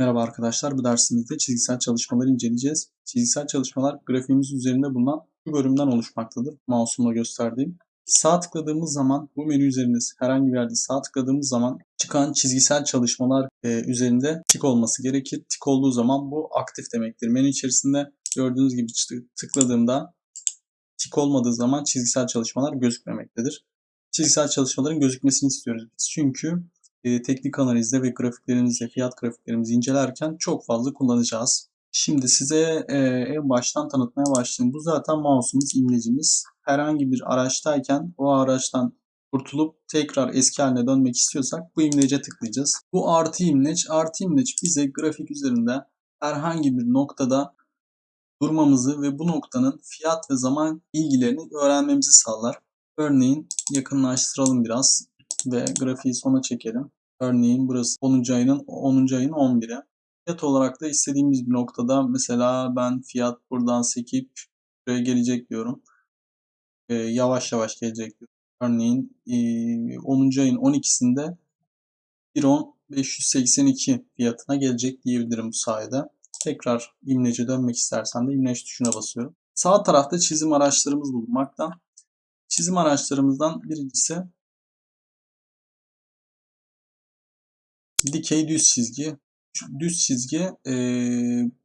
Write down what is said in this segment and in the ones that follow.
Merhaba arkadaşlar, bu dersimizde çizgisel çalışmaları inceleyeceğiz. Çizgisel çalışmalar grafiğimiz üzerinde bulunan bu bölümden oluşmaktadır. Mouse'umla gösterdiğim. Sağ tıkladığımız zaman bu menü üzerinde herhangi bir yerde sağ tıkladığımız zaman çıkan çizgisel çalışmalar e, üzerinde tik olması gerekir. Tik olduğu zaman bu aktif demektir. Menü içerisinde gördüğünüz gibi tıkladığımda tik olmadığı zaman çizgisel çalışmalar gözükmemektedir. Çizgisel çalışmaların gözükmesini istiyoruz biz. Çünkü e, teknik analizde ve grafiklerimizi, fiyat grafiklerimizi incelerken çok fazla kullanacağız. Şimdi size e, en baştan tanıtmaya başlayayım. Bu zaten mouse'umuz, imlecimiz. Herhangi bir araçtayken o araçtan kurtulup tekrar eski haline dönmek istiyorsak bu imlece tıklayacağız. Bu artı imleç. Artı imleç bize grafik üzerinde herhangi bir noktada durmamızı ve bu noktanın fiyat ve zaman ilgilerini öğrenmemizi sağlar. Örneğin yakınlaştıralım biraz ve grafiği sona çekelim. Örneğin burası 10. ayının 10. ayın 11'i. Fiyat olarak da istediğimiz bir noktada mesela ben fiyat buradan sekip buraya gelecek diyorum. Ee, yavaş yavaş gelecek diyorum. Örneğin e, 10. ayın 12'sinde 1.10 582 fiyatına gelecek diyebilirim bu sayede. Tekrar imlece dönmek istersen de imleç tuşuna basıyorum. Sağ tarafta çizim araçlarımız bulunmakta. Çizim araçlarımızdan birincisi dikey düz çizgi. Düz çizgi e,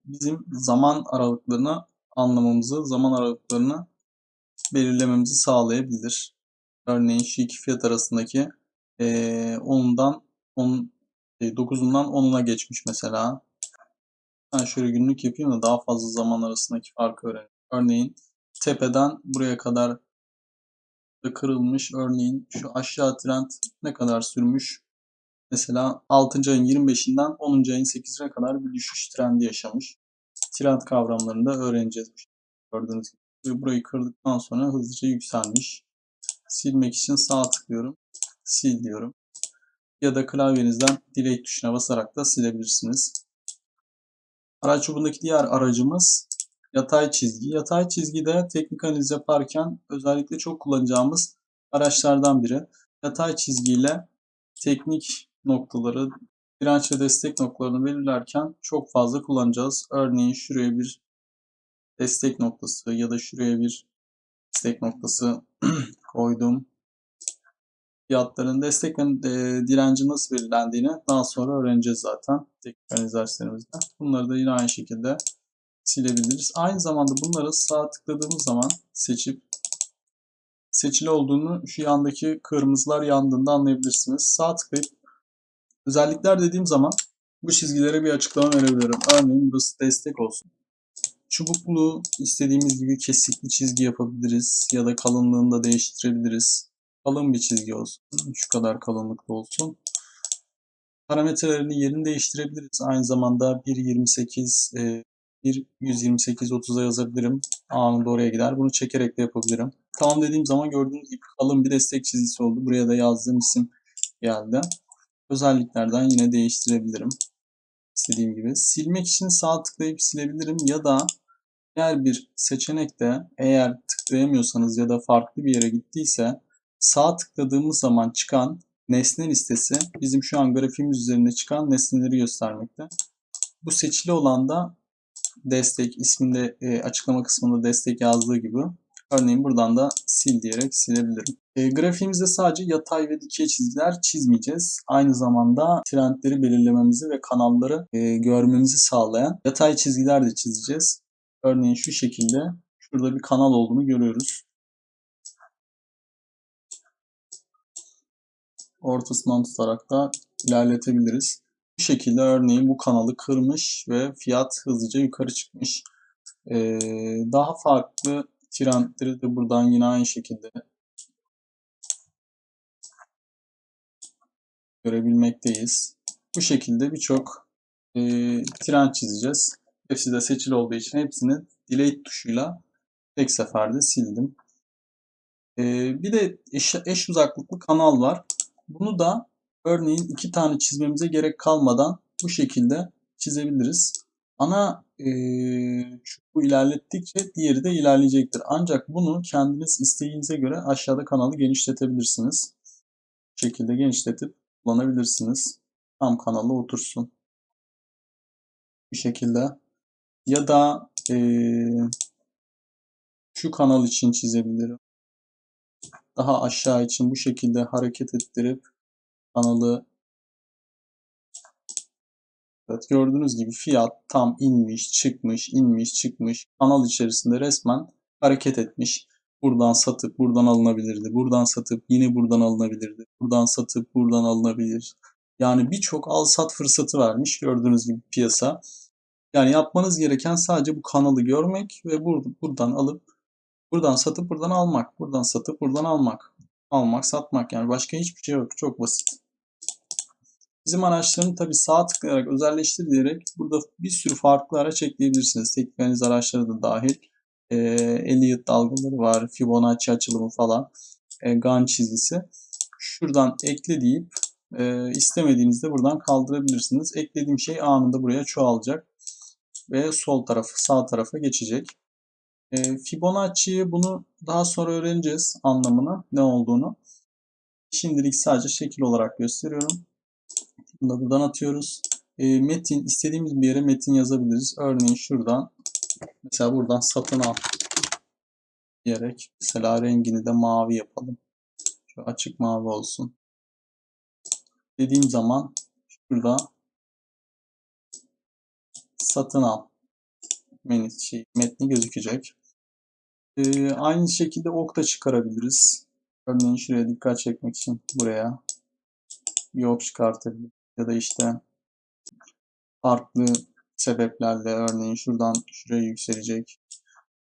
bizim zaman aralıklarını anlamamızı, zaman aralıklarını belirlememizi sağlayabilir. Örneğin şu iki fiyat arasındaki e, 10'dan 10, 9'undan 10'una geçmiş mesela. Ben şöyle günlük yapayım da daha fazla zaman arasındaki farkı öğrenelim. Örneğin tepeden buraya kadar kırılmış. Örneğin şu aşağı trend ne kadar sürmüş? Mesela 6. ayın 25'inden 10. ayın 8'ine kadar bir düşüş trendi yaşamış. Trend kavramlarını da öğreneceğiz. Gördüğünüz gibi. Burayı kırdıktan sonra hızlıca yükselmiş. Silmek için sağ tıklıyorum. Sil diyorum. Ya da klavyenizden delete tuşuna basarak da silebilirsiniz. Araç çubuğundaki diğer aracımız yatay çizgi. Yatay çizgide teknik analiz yaparken özellikle çok kullanacağımız araçlardan biri. Yatay çizgiyle teknik noktaları, direnç ve destek noktalarını belirlerken çok fazla kullanacağız. Örneğin şuraya bir destek noktası ya da şuraya bir destek noktası koydum. Fiyatların destek ve e, direnci nasıl belirlendiğini daha sonra öğreneceğiz zaten teknik derslerimizde. Bunları da yine aynı şekilde silebiliriz. Aynı zamanda bunları sağ tıkladığımız zaman seçip seçili olduğunu şu yandaki kırmızılar yandığında anlayabilirsiniz. Sağ tıklayıp Özellikler dediğim zaman bu çizgilere bir açıklama verebilirim. Örneğin burası destek olsun. Çubuklu istediğimiz gibi kesikli çizgi yapabiliriz ya da kalınlığını da değiştirebiliriz. Kalın bir çizgi olsun. Şu kadar kalınlıkta olsun. Parametrelerini yerini değiştirebiliriz. Aynı zamanda 1.28 1.128.30'a yazabilirim. Anında oraya gider. Bunu çekerek de yapabilirim. Tamam dediğim zaman gördüğünüz gibi kalın bir destek çizgisi oldu. Buraya da yazdığım isim geldi. Özelliklerden yine değiştirebilirim. İstediğim gibi. Silmek için sağ tıklayıp silebilirim ya da diğer bir seçenekte eğer tıklayamıyorsanız ya da farklı bir yere gittiyse sağ tıkladığımız zaman çıkan nesne listesi bizim şu an grafiğimiz üzerinde çıkan nesneleri göstermekte. Bu seçili olan da destek isminde e, açıklama kısmında destek yazdığı gibi Örneğin buradan da sil diyerek silebilirim. E, grafiğimizde sadece yatay ve dikey çizgiler çizmeyeceğiz. Aynı zamanda trendleri belirlememizi ve kanalları e, görmemizi sağlayan yatay çizgiler de çizeceğiz. Örneğin şu şekilde şurada bir kanal olduğunu görüyoruz. Ortasından tutarak da ilerletebiliriz. Bu şekilde örneğin bu kanalı kırmış ve fiyat hızlıca yukarı çıkmış. Ee, daha farklı Trendleri de buradan yine aynı şekilde görebilmekteyiz. Bu şekilde birçok e, trend çizeceğiz. Hepsi de seçili olduğu için hepsini delete tuşuyla tek seferde sildim. E, bir de eş, eş uzaklıklı kanal var. Bunu da örneğin iki tane çizmemize gerek kalmadan bu şekilde çizebiliriz. Ana e, çubuğu ilerlettikçe diğeri de ilerleyecektir. Ancak bunu kendiniz isteğinize göre aşağıda kanalı genişletebilirsiniz. Bu şekilde genişletip kullanabilirsiniz. Tam kanala otursun. Bu şekilde. Ya da eee, şu kanal için çizebilirim. Daha aşağı için bu şekilde hareket ettirip kanalı Evet, gördüğünüz gibi fiyat tam inmiş, çıkmış, inmiş, çıkmış. Kanal içerisinde resmen hareket etmiş. Buradan satıp buradan alınabilirdi. Buradan satıp yine buradan alınabilirdi. Buradan satıp buradan alınabilir. Yani birçok al sat fırsatı vermiş gördüğünüz gibi piyasa. Yani yapmanız gereken sadece bu kanalı görmek ve bur- buradan alıp buradan satıp buradan almak. Buradan satıp buradan almak. Almak, satmak yani başka hiçbir şey yok. Çok basit. Bizim araçlarını tabii sağ tıklayarak özelleştir diyerek burada bir sürü farklı araç ekleyebilirsiniz. Teknik analiz araçları da dahil. E, Elliott dalgaları var, Fibonacci açılımı falan, e, Gann çizgisi. Şuradan ekle deyip e, istemediğinizde buradan kaldırabilirsiniz. Eklediğim şey anında buraya çoğalacak ve sol tarafı sağ tarafa geçecek. E, Fibonacci'yi bunu daha sonra öğreneceğiz anlamını, ne olduğunu. Şimdilik sadece şekil olarak gösteriyorum. Bunu da buradan atıyoruz. E, metin, istediğimiz bir yere metin yazabiliriz. Örneğin şuradan, mesela buradan satın al diyerek, mesela rengini de mavi yapalım. Şu açık mavi olsun. Dediğim zaman şurada satın al menü şey, metni gözükecek. E, aynı şekilde ok da çıkarabiliriz. Örneğin şuraya dikkat çekmek için buraya bir ok çıkartabiliriz. Ya da işte farklı sebeplerle örneğin şuradan şuraya yükselecek.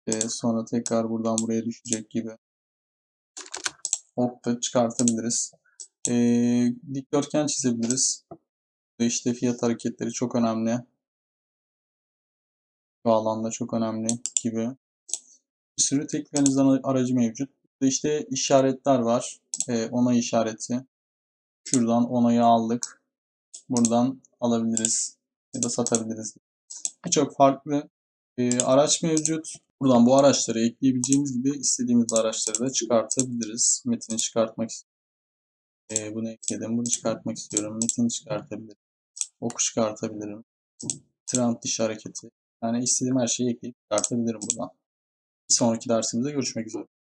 E, sonra tekrar buradan buraya düşecek gibi. Ok da çıkartabiliriz. E, dikdörtgen çizebiliriz. İşte fiyat hareketleri çok önemli. Bu alanda çok önemli gibi. Bir sürü teknik analiz aracı mevcut. Burada işte işaretler var. E, onay işareti. Şuradan onayı aldık. Buradan alabiliriz ya da satabiliriz. Birçok farklı e, araç mevcut. Buradan bu araçları ekleyebileceğimiz gibi istediğimiz araçları da çıkartabiliriz. Metini çıkartmak. E, bunu ekledim. Bunu çıkartmak istiyorum. Metini çıkartabilirim. Oku çıkartabilirim. Trend dışı hareketi. Yani istediğim her şeyi ekleyip çıkartabilirim buradan. Bir sonraki dersimizde görüşmek üzere.